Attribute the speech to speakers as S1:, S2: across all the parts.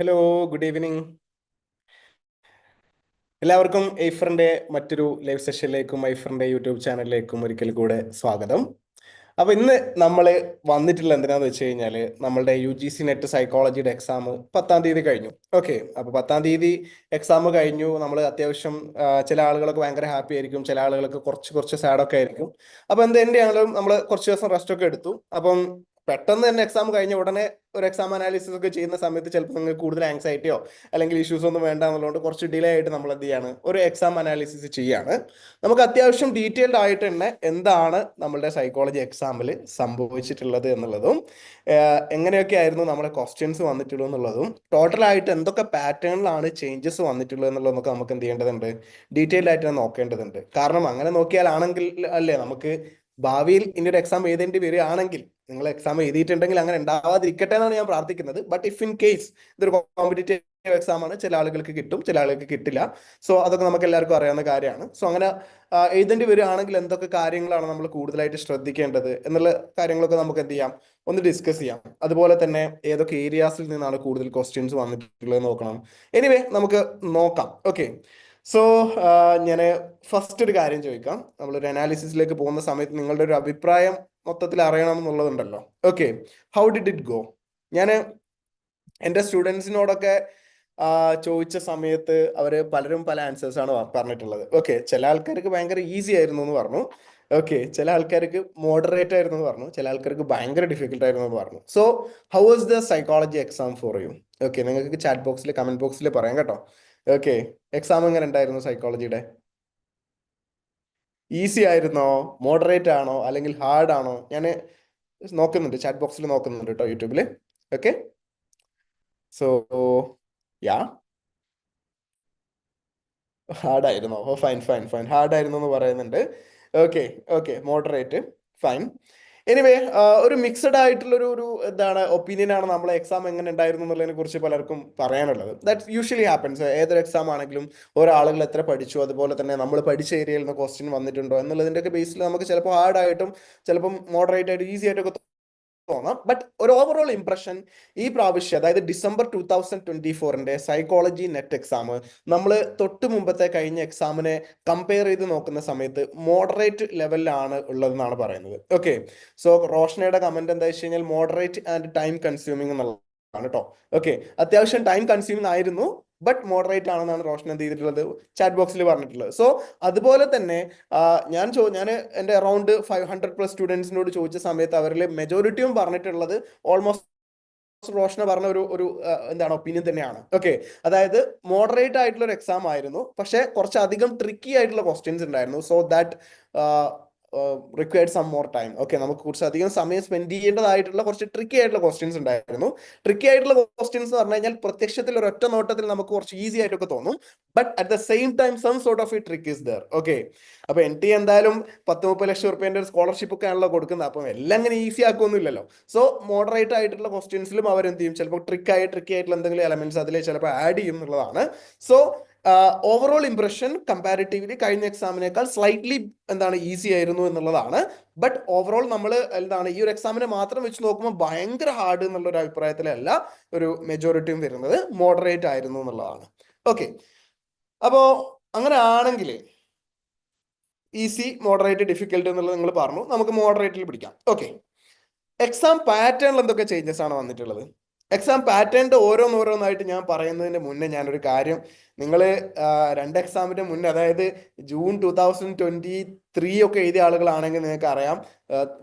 S1: Hello good evening എല്ലാവർക്കും ഐഫറിന്റെ മറ്റൊരു live സെഷനിലേക്കും ഐഫറിന്റെ YouTube ചാനലിലേക്കും ഒരിക്കൽ കൂടെ സ്വാഗതം. അപ്പൊ ഇന്ന് നമ്മൾ വന്നിട്ടുള്ള എന്തിനാന്ന് വെച്ച് കഴിഞ്ഞാൽ നമ്മളുടെ യു ജി സി നെറ്റ് സൈക്കോളജിയുടെ എക്സാം പത്താം തീയതി കഴിഞ്ഞു. ഓക്കെ അപ്പൊ പത്താം തീയതി എക്സാം കഴിഞ്ഞു. നമ്മൾ അത്യാവശ്യം ചില ആളുകളൊക്കെ ഭയങ്കര ഹാപ്പി ആയിരിക്കും. ചില ആളുകൾക്ക് കുറച്ച് കുറച്ച് സാഡൊക്കെ ആയിരിക്കും. അപ്പൊ എന്ത് തന്നെയാണെങ്കിലും നമ്മൾ കുറച്ച് ദിവസം റെസ്റ്റ് ഒക്കെ എടുത്തു. അപ്പം പെട്ടെന്ന് തന്നെ എക്സാം കഴിഞ്ഞ ഉടനെ ഒരു എക്സാം അനാലിസിസ് ഒക്കെ ചെയ്യുന്ന സമയത്ത് ചിലപ്പോൾ നിങ്ങൾക്ക് കൂടുതൽ ആങ്സൈറ്റിയോ അല്ലെങ്കിൽ ഇഷ്യൂസ് ഒന്നും വേണ്ട എന്നുള്ളതുകൊണ്ട് കുറച്ച് ഡിലേ ആയിട്ട് നമ്മൾ എന്ത് ചെയ്യാണ്? ഒരു എക്സാം അനാലിസിസ് ചെയ്യാണ്. നമുക്ക് അത്യാവശ്യം ഡീറ്റെയിൽഡ് ആയിട്ട് തന്നെ എന്താണ് നമ്മളുടെ സൈക്കോളജി എക്സാമിൽ സംഭവിച്ചിട്ടുള്ളത് എന്നുള്ളതും എങ്ങനെയൊക്കെ ആയിരുന്നു നമ്മുടെ ക്വസ്റ്റ്യൻസ് വന്നിട്ടുള്ളൂ എന്നുള്ളതും ടോട്ടലായിട്ട് എന്തൊക്കെ പാറ്റേണിലാണ് ചേഞ്ചസ് വന്നിട്ടുള്ളത് എന്നുള്ളതൊക്കെ നമുക്ക് എന്ത് ചെയ്യേണ്ടതുണ്ട്? ഡീറ്റെയിൽഡ് ആയിട്ട് നോക്കേണ്ടതുണ്ട്. കാരണം അങ്ങനെ നോക്കിയാലാണെങ്കിൽ അല്ലേ നമുക്ക് ഭാവിയിൽ ഇനി ഒരു എക്സാം എഴുതേണ്ടി വരികയാണെങ്കിൽ നിങ്ങൾ എക്സാം എഴുതിയിട്ടുണ്ടെങ്കിൽ അങ്ങനെ ഉണ്ടാവാതിരിക്കട്ടെ എന്നാണ് ഞാൻ പ്രാർത്ഥിക്കുന്നത്. ബട്ട് ഇഫ് ഇൻ കേസ് ഇതൊരു കോമ്പറ്റേറ്റീവ് എക്സാം ആണ് ചില ആളുകൾക്ക് കിട്ടും ചില ആളുകൾക്ക് കിട്ടില്ല. സോ അതൊക്കെ നമുക്ക് എല്ലാവർക്കും അറിയാവുന്ന കാര്യമാണ്. സോ അങ്ങനെ എഴുതേണ്ടി വരികയാണെങ്കിൽ എന്തൊക്കെ കാര്യങ്ങളാണ് നമ്മൾ കൂടുതലായിട്ട് ശ്രദ്ധിക്കേണ്ടത് എന്നുള്ള കാര്യങ്ങളൊക്കെ നമുക്ക് എന്ത് ചെയ്യാം? ഒന്ന് ഡിസ്കസ് ചെയ്യാം. അതുപോലെ തന്നെ ഏതൊക്കെ ഏരിയാസിൽ നിന്നാണ് കൂടുതൽ ക്വസ്റ്റ്യൻസ് വന്നിട്ടുള്ളത് നോക്കണം. എനിവേ നമുക്ക് നോക്കാം. ഓക്കെ സോ ഞാൻ ഫസ്റ്റ് ഒരു കാര്യം ചോദിക്കാം. നമ്മളൊരു അനാലിസിസിലേക്ക് പോകുന്ന സമയത്ത് നിങ്ങളുടെ ഒരു അഭിപ്രായം മൊത്തത്തിൽ അറിയണം എന്നുള്ളതുണ്ടല്ലോ okay how did it go ഞാൻ എന്റെ സ്റ്റുഡൻസിനോടൊക്കെ ചോദിച്ച സമയത്ത് അവർ പലരും പല ആൻസേഴ്സ് ആണ് പറഞ്ഞിട്ടുള്ളത്. ഓക്കെ ചില ആൾക്കാർക്ക് ഭയങ്കര ഈസി ആയിരുന്നു എന്ന് പറഞ്ഞു. ഓക്കെ ചില ആൾക്കാർക്ക് മോഡറേറ്റ് ആയിരുന്നു എന്ന് പറഞ്ഞു. ചില ആൾക്കാർക്ക് ഭയങ്കര ഡിഫിക്കൽട്ട് ആയിരുന്നു എന്ന് പറഞ്ഞു. So how was the psychology exam for you okay നിങ്ങൾക്ക് ചാറ്റ് ബോക്സിൽ കമന്റ് ബോക്സിൽ പറയാം കേട്ടോ. ഓക്കെ എക്സാം എങ്ങനെ ഉണ്ടായിരുന്നു സൈക്കോളജിയുടെ ഈസി ആയിരുന്നോ? മോഡറേറ്റ് ആണോ? അല്ലെങ്കിൽ ഹാർഡ് ആണോ? ഞാൻ നോക്കുന്നുണ്ട്. ചാറ്റ് ബോക്സിൽ നോക്കുന്നുണ്ട് കേട്ടോ യൂട്യൂബിൽ ഓക്കെ സോ യാ ഹാർഡ് ആയിരുന്നോ? ഫൈൻ ഫൈൻ ഫൈൻ ഹാർഡ് ആയിരുന്നു എന്ന് പറയുന്നുണ്ട്. Okay okay moderate fine anyway ഒരു മിക്സഡ് ആയിട്ടുള്ള ഒരു എന്താണ് ഒപ്പീനിയൻ ആണ് നമ്മളെ എക്സാം എങ്ങനെ ഉണ്ടായിരുന്നു എന്നുള്ളതിനെ കുറിച്ച് പലർക്കും പറയാനുള്ളത്. ദാറ്റ് യൂഷ്വലി ഹാപ്പൻസ് ഏതൊരു എക്സാം ആണെങ്കിലും ഓരോ ആളുകൾ എത്ര പഠിച്ചു അതുപോലെ തന്നെ നമ്മൾ പഠിച്ച ഏരിയയിൽ നിന്ന് ക്വസ്റ്റ്യൻ വന്നിട്ടുണ്ടോ എന്നുള്ളതിന്റെ ഒക്കെ ബേസിൽ നമുക്ക് ചിലപ്പോൾ ഹാർഡായിട്ടും ചിലപ്പം മോഡറേറ്റ് ആയിട്ട് ഈസി ആയിട്ടൊക്കെ തോന്നാം. ബട്ട് ഒരു ഓവറോൾ ഇംപ്രഷൻ ഈ പ്രാവശ്യം അതായത് ഡിസംബർ ടൂ തൗസൻഡ് ട്വന്റി ഫോറിന്റെ സൈക്കോളജി നെറ്റ് എക്സാം നമ്മൾ തൊട്ട് മുമ്പത്തെ കഴിഞ്ഞ എക്സാമിനെ കമ്പയർ ചെയ്ത് നോക്കുന്ന സമയത്ത് മോഡറേറ്റ് ലെവലിലാണ് ഉള്ളതെന്നാണ് പറയുന്നത്. ഓക്കെ സോ റോഷനയുടെ കമന്റ് എന്താ വെച്ച് കഴിഞ്ഞാൽ മോഡറേറ്റ് ആൻഡ് ടൈം കൺസ്യൂമിംഗ് എന്നുള്ളതാണ് കേട്ടോ ഓക്കെ അത്യാവശ്യം ടൈം കൺസ്യൂമിംഗ് ആയിരുന്നു. ബട്ട് മോഡറേറ്റ് ആണെന്നാണ് റോഷൻ എന്ത് ചെയ്തിട്ടുള്ളത്? ചാറ്റ് ബോക്സിൽ പറഞ്ഞിട്ടുള്ളത്. സോ അതുപോലെ തന്നെ ഞാൻ ചോ ഞാൻ എന്റെ അറൗണ്ട് ഫൈവ് ഹൺഡ്രഡ് പ്ലസ് സ്റ്റുഡൻസിനോട് ചോദിച്ച സമയത്ത് അവരിൽ മെജോറിറ്റിയും പറഞ്ഞിട്ടുള്ളത് ഓൾമോസ്റ്റ് റോഷന പറഞ്ഞ ഒരു ഒരു എന്താണ് ഒപ്പീനിയൻ തന്നെയാണ്. ഓക്കെ അതായത് മോഡറേറ്റ് ആയിട്ടുള്ള ഒരു എക്സാം ആയിരുന്നു. പക്ഷെ കുറച്ചധികം ട്രിക്കി ആയിട്ടുള്ള ക്വസ്റ്റ്യൻസ് ഉണ്ടായിരുന്നു. So that required some more time okay നമുക്ക് കുറച്ച് അധികം സമയം സ്പെൻഡ് ചെയ്യേണ്ടതായിട്ടുള്ള കുറച്ച് ട്രിക്കി ആയിട്ടുള്ള ക്വസ്റ്റ്യൻസ് ഉണ്ടായിരുന്നു. ട്രിക്കി ആയിട്ടുള്ള ക്വസ്റ്റ്യൻസ് എന്ന് പറഞ്ഞു കഴിഞ്ഞാൽ പ്രത്യക്ഷത്തിൽ ഒരു ഒറ്റ നോട്ടത്തിൽ നമുക്ക് കുറച്ച് ഈസി ആയിട്ടൊക്കെ തോന്നും. But at the same time some sort of ഈ ട്രിക്ക് ഇസ് ദർ ഓക്കെ അപ്പൊ എൻ ടി എന്തായാലും പത്ത് മുപ്പത് ലക്ഷം റുപ്യന്റെ ഒരു സ്കോളർഷിപ്പ് ഒക്കെ ആണല്ലോ കൊടുക്കുന്നത്. അപ്പം എല്ലാം അങ്ങനെ ഈസി ആക്കുമൊന്നുമില്ലല്ലോ സോ മോഡറേറ്റ് ആയിട്ടുള്ള ക്വസ്റ്റ്യൻസിലും അവരെന്ത് ചെയ്യും? ചിലപ്പോൾ ട്രിക്കായി ട്രിക്കി ആയിട്ടുള്ള എന്തെങ്കിലും എലമെന്റ്സ് അതിൽ ചിലപ്പോൾ ആഡ് ചെയ്യും എന്നുള്ളതാണ്. സോ ഓവറോൾ ഇംപ്രഷൻ കമ്പാരിറ്റീവ്ലി കഴിഞ്ഞ എക്സാമിനേക്കാൾ സ്ലൈറ്റ്ലി എന്താണ് ഈസി ആയിരുന്നു എന്നുള്ളതാണ്. ബട്ട് ഓവറോൾ നമ്മൾ എന്താണ് ഈ ഒരു എക്സാമിനെ മാത്രം വെച്ച് നോക്കുമ്പോൾ ഭയങ്കര ഹാർഡ് എന്നുള്ള ഒരു അഭിപ്രായത്തിലല്ല ഒരു മെജോറിറ്റിയും വരുന്നത്. മോഡറേറ്റ് ആയിരുന്നു എന്നുള്ളതാണ്. ഓക്കെ അപ്പോ അങ്ങനെ ആണെങ്കിൽ ഈസി മോഡറേറ്റ് ഡിഫിക്കൽട്ട് എന്നുള്ളത് നിങ്ങൾ പറഞ്ഞു. നമുക്ക് മോഡറേറ്റിൽ പിടിക്കാം. ഓക്കെ എക്സാം പാറ്റേണിൽ എന്തൊക്കെ ചേഞ്ചസ് ആണ് വന്നിട്ടുള്ളത്? എക്സാം പാറ്റേൺ ഓരോന്നോരോന്നായിട്ട് ഞാൻ പറയുന്നതിന് മുന്നേ ഞാനൊരു കാര്യം. നിങ്ങൾ രണ്ട് എക്സാമിന്റെ മുന്നേ അതായത് June two thousand twenty three ഒക്കെ എഴുതിയ ആളുകളാണെങ്കിൽ നിങ്ങൾക്ക് അറിയാം.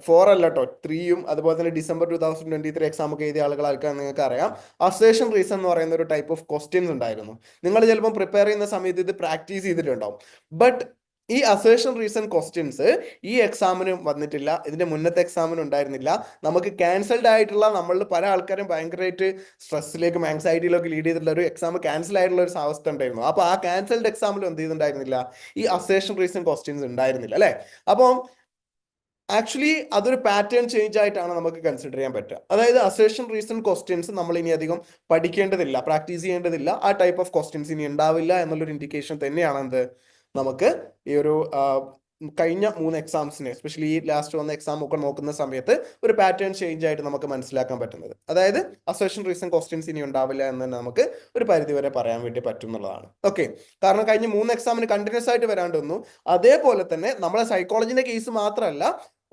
S1: ഫോർ അല്ല കേട്ടോ ത്രീയും അതുപോലെ തന്നെ December two thousand twenty three exam ഒക്കെ എഴുതിയ ആളുകളായിരിക്കാൻ നിങ്ങൾക്ക് അറിയാം. അസേഷൻ റീസൺ എന്ന് പറയുന്ന ഒരു ടൈപ്പ് ഓഫ് ക്വസ്റ്റ്യൻസ് ഉണ്ടായിരുന്നു. നിങ്ങൾ ചിലപ്പോൾ പ്രിപ്പയർ ചെയ്യുന്ന സമയത്ത് ഇത് പ്രാക്ടീസ് ചെയ്തിട്ടുണ്ടാവും. ബട്ട് ഈ അസേഷൻ റീസൺ ക്വസ്റ്റ്യൻസ് ഈ എക്സാമിന് വന്നിട്ടില്ല. ഇതിന്റെ മുന്നത്തെ എക്സാമിനും ഉണ്ടായിരുന്നില്ല. നമുക്ക് ക്യാൻസൽഡ് ആയിട്ടുള്ള നമ്മളിൽ പല ആൾക്കാരും ഭയങ്കരമായിട്ട് സ്ട്രെസ്സിലേക്കും ആങ്സൈറ്റിയിലൊക്കെ ലീഡ് ചെയ്തിട്ടുള്ള ഒരു എക്സാം ക്യാൻസൽ ആയിട്ടുള്ള ഒരു അവസ്ഥ ഉണ്ടായിരുന്നു. അപ്പോൾ ആ ക്യാൻസൽഡ് എക്സാമിൽ എന്ത് ചെയ്തിട്ടുണ്ടായിരുന്നില്ല? ഈ അസേഷൻ റീസൺ ക്വസ്റ്റ്യൻസ് ഉണ്ടായിരുന്നില്ല അല്ലേ? അപ്പം ആക്ച്വലി അതൊരു പാറ്റേൺ ചേഞ്ച് ആയിട്ടാണ് നമുക്ക് കൺസിഡർ ചെയ്യാൻ പറ്റുക. അതായത് അസേഷൻ റീസൺ ക്വസ്റ്റ്യൻസ് നമ്മൾ ഇനി അധികം പഠിക്കേണ്ടതില്ല പ്രാക്ടീസ് ചെയ്യേണ്ടതില്ല. ആ ടൈപ്പ് ഓഫ് ക്വസ്റ്റ്യൻസ് ഇനി ഉണ്ടാവില്ല എന്നുള്ളൊരു ഇൻഡിക്കേഷൻ തന്നെയാണ് എന്ത്? നമുക്ക് ഈ ഒരു കഴിഞ്ഞ മൂന്ന് എക്സാംസിനെ എസ്പെഷ്യലി ഈ ലാസ്റ്റ് വന്ന എക്സാം ഒക്കെ നോക്കുന്ന സമയത്ത് ഒരു പാറ്റേൺ ചേഞ്ച് ആയിട്ട് നമുക്ക് മനസ്സിലാക്കാൻ പറ്റുന്നത്. അതായത് അസോഷൻ റീസൺ ക്വസ്റ്റ്യൻസ് ഇനി ഉണ്ടാവില്ല എന്ന് തന്നെ നമുക്ക് ഒരു പരിധി വരെ പറയാൻ വേണ്ടി പറ്റും എന്നുള്ളതാണ് ഓക്കെ കാരണം കഴിഞ്ഞ മൂന്ന് എക്സാമിന് കണ്ടിന്യൂസ് ആയിട്ട് വരാണ്ട് വന്നു. അതേപോലെ തന്നെ നമ്മളെ സൈക്കോളജിന്റെ കേസ് മാത്രമല്ല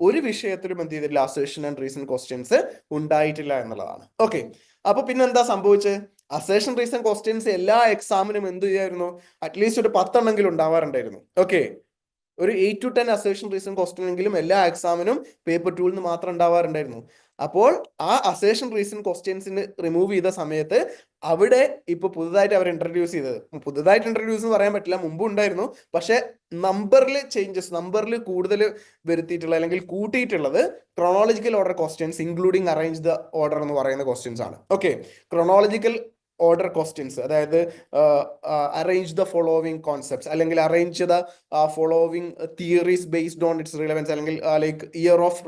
S1: ഒരു വിഷയത്തിലും എന്ത് ചെയ്തിട്ടില്ല അസോഷൻ ആൻഡ് റീസൺ ക്വസ്റ്റ്യൻസ് ഉണ്ടായിട്ടില്ല എന്നുള്ളതാണ്. ഓക്കെ അപ്പൊ പിന്നെന്താ സംഭവിച്ചത്? അസേഷൻ റീസൺ ക്വസ്റ്റ്യൻസ് എല്ലാ എക്സാമിനും എന്ത് ചെയ്യായിരുന്നു? അറ്റ്ലീസ്റ്റ് ഒരു പത്തെണ്ണെങ്കിലും ഉണ്ടാവാറുണ്ടായിരുന്നു. ഓക്കെ ഒരു eight to ten assertion reason question എങ്കിലും എല്ലാ എക്സാമിനും പേപ്പർ ടൂളിൽ നിന്ന് മാത്രം ഉണ്ടാവാറുണ്ടായിരുന്നു. അപ്പോൾ ആ അസേഷൻ റീസൺ ക്വസ്റ്റ്യൻസിന് റിമൂവ് ചെയ്ത സമയത്ത് അവിടെ ഇപ്പൊ പുതുതായിട്ട് അവർ ഇൻട്രൊഡ്യൂസ് ചെയ്തത്. പുതുതായിട്ട് ഇൻട്രൊഡ്യൂസ് എന്ന് പറയാൻ പറ്റില്ല മുമ്പ് ഉണ്ടായിരുന്നു. പക്ഷെ നമ്പറിൽ ചേഞ്ചസ് നമ്പറിൽ കൂടുതൽ വരുത്തിയിട്ടുള്ള അല്ലെങ്കിൽ കൂട്ടിയിട്ടുള്ളത് chronological order questions including arrange the order എന്ന് പറയുന്ന ക്വസ്റ്റ്യൻസ് ആണ്. ഓക്കെ ക്രോണോളജിക്കൽ ഓർഡർ ക്വസ്റ്റ്യൻസ് അതായത് അറേഞ്ച് ദ ഫോളോവിങ് കോൺസെപ്റ്റ്സ് അല്ലെങ്കിൽ arrange the following theories based on its relevance അല്ലെങ്കിൽ ലൈക്ക് ഇയർ ഓഫ്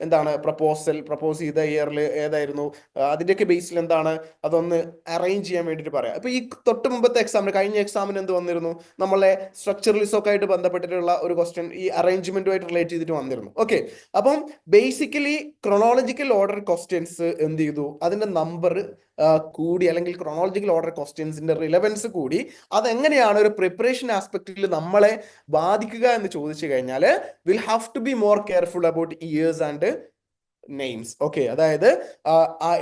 S1: എന്താണ് പ്രപ്പോസൽ പ്രപ്പോസ് ചെയ്ത ഇയറിൽ ഏതായിരുന്നു? അതിന്റെയൊക്കെ ബേസിൽ എന്താണ്? അതൊന്ന് അറേഞ്ച് ചെയ്യാൻ വേണ്ടിയിട്ട് പറയാം. അപ്പോൾ ഈ തൊട്ട് മുമ്പത്തെ എക്സാമിന് കഴിഞ്ഞ എക്സാമിന് എന്ത് വന്നിരുന്നു? നമ്മളെ സ്ട്രക്ചറലിസൊക്കെ ആയിട്ട് ബന്ധപ്പെട്ടിട്ടുള്ള ഒരു ക്വസ്റ്റ്യൻ ഈ അറേഞ്ച്മെന്റുമായിട്ട് റിലേറ്റ് ചെയ്തിട്ട് വന്നിരുന്നു. ഓക്കെ അപ്പം ബേസിക്കലി ക്രൊണോളജിക്കൽ ഓർഡർ ക്വസ്റ്റ്യൻസ് എന്ത് ചെയ്തു? അതിന്റെ നമ്പർ കൂടി അല്ലെങ്കിൽ ക്രോണോളജിക്കൽ ഓർഡർ ക്വസ്റ്റ്യൻസിന്റെ റിലവൻസ് കൂടി അതെങ്ങനെയാണ് ഒരു പ്രിപ്പറേഷൻ ആസ്പെക്റ്റിൽ നമ്മളെ ബാധിക്കുക എന്ന് ചോദിച്ചു കഴിഞ്ഞാൽ will have to be more careful about years and names okay അതായത്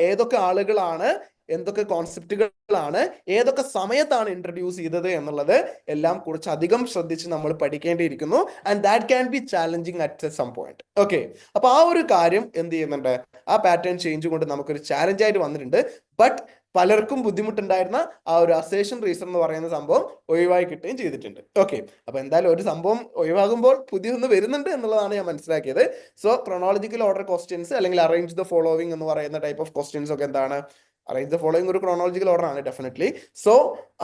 S1: ഏതൊക്കെ ആളുകളാണ് എന്തൊക്കെ കോൺസെപ്റ്റുകളാണ് ഏതൊക്കെ സമയത്താണ് ഇൻട്രൊഡ്യൂസ് ചെയ്തത് എന്നുള്ളത് എല്ലാം കുറച്ച് അധികം ശ്രദ്ധിച്ച് നമ്മൾ പഠിക്കേണ്ടിയിരിക്കുന്നു. And that can be challenging at some point okay അപ്പൊ ആ ഒരു കാര്യം എന്ത് ചെയ്യുന്നുണ്ട്? ആ പാറ്റേൺ ചേഞ്ച് കൊണ്ട് നമുക്കൊരു ചാലഞ്ച് ആയിട്ട് വന്നിട്ടുണ്ട്. ബട്ട് പലർക്കും ബുദ്ധിമുട്ടുണ്ടായിരുന്ന ആ ഒരു അസേഷൻ റീസൺ എന്ന് പറയുന്ന സംഭവം ഒഴിവായി കിട്ടുകയും ചെയ്തിട്ടുണ്ട്. ഓക്കെ അപ്പൊ എന്തായാലും ഒരു സംഭവം ഒഴിവാകുമ്പോൾ പുതിയൊന്ന് വരുന്നുണ്ട് എന്നുള്ളതാണ് ഞാൻ മനസ്സിലാക്കിയത്. സോ ക്രോണോളജിക്കൽ ഓർഡർ ക്വസ്റ്റ്യൻസ് അല്ലെങ്കിൽ അറേഞ്ച് ദ ഫോളോവിംഗ് എന്ന് പറയുന്ന ടൈപ്പ് ഓഫ് ക്വസ്റ്റ്യൻസ് ഒക്കെ എന്താണ്? അറേഞ്ച് ദ ഫോളോയിങ് ഒരു ക്രോണോളജിക്കൽ ഓർഡർ ആണ് ഡെഫിനറ്റ്ലി സോ